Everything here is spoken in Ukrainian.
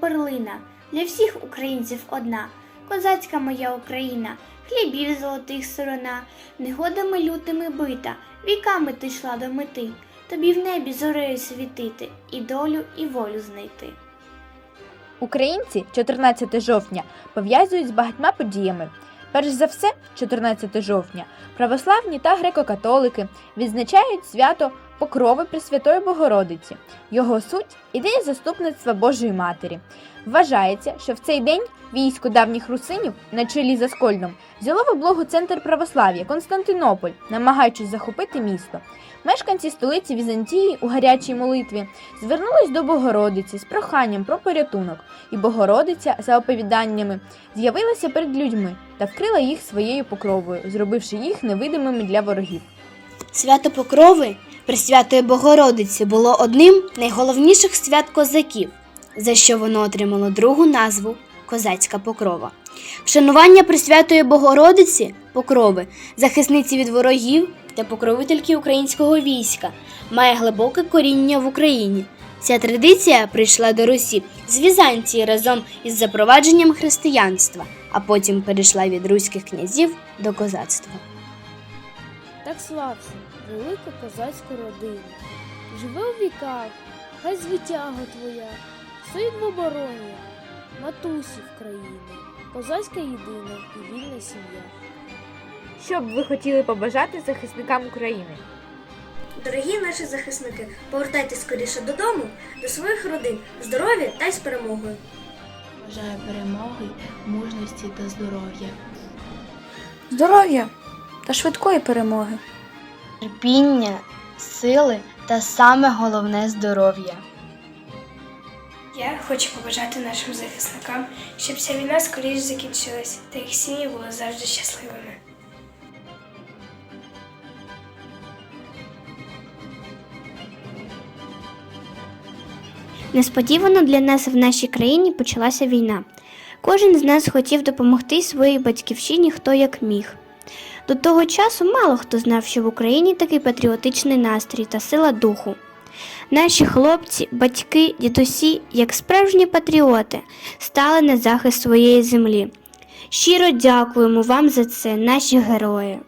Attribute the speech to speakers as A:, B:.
A: перлина, для всіх українців одна, козацька моя Україна, хлібів золотих сторона, негодами лютими бита, віками ти йшла до мети, тобі в небі зорею світити, і долю, і волю знайти.
B: Українці 14 жовтня пов'язують з багатьма подіями. Перш за все, 14 жовтня православні та греко-католики відзначають свято Покрови Пресвятої Богородиці. Його суть ідея заступництва Божої Матері. Вважається, що в цей день військо давніх русинів на чолі з Аскольдом взяло в облогу центр православ'я Константинополь, намагаючись захопити місто. Мешканці столиці Візантії у гарячій молитві звернулись до Богородиці з проханням про порятунок, і Богородиця, за оповіданнями, з'явилася перед людьми та вкрила їх своєю покровою, зробивши їх невидимими для ворогів.
C: Свято Покрови Пресвятої Богородиці було одним з найголовніших свят козаків, за що воно отримало другу назву Козацька Покрова. Вшанування Пресвятої Богородиці Покрови, захисниці від ворогів та покровительки українського війська, має глибоке коріння в Україні. Ця традиція прийшла до Русі з Візанції разом із запровадженням християнства, а потім перейшла від руських князів до козацтва.
D: Так слався, велика козацька родина. Живе у віках, хай звитяга твоя, стоїть в обороні, матусі в країні, козацька єдина і вільна сім'я.
B: Що б ви хотіли побажати захисникам України?
C: Дорогі наші захисники, повертайтесь скоріше додому, до своїх родин, здоров'я та й з перемогою.
E: Бажаю перемоги, мужності та здоров'я.
F: Здоров'я та швидкої перемоги.
G: терпіння, сили та саме головне здоров'я.
H: Я хочу побажати нашим захисникам, щоб ця війна скоріше закінчилась, та їх сім'ї були завжди щасливими.
A: Несподівано для нас в нашій країні почалася війна. Кожен з нас хотів допомогти своїй батьківщині хто як міг. До того часу мало хто знав, що в Україні такий патріотичний настрій та сила духу. Наші хлопці, батьки, дідусі, як справжні патріоти, стали на захист своєї землі. Щиро дякуємо вам за це, наші герої.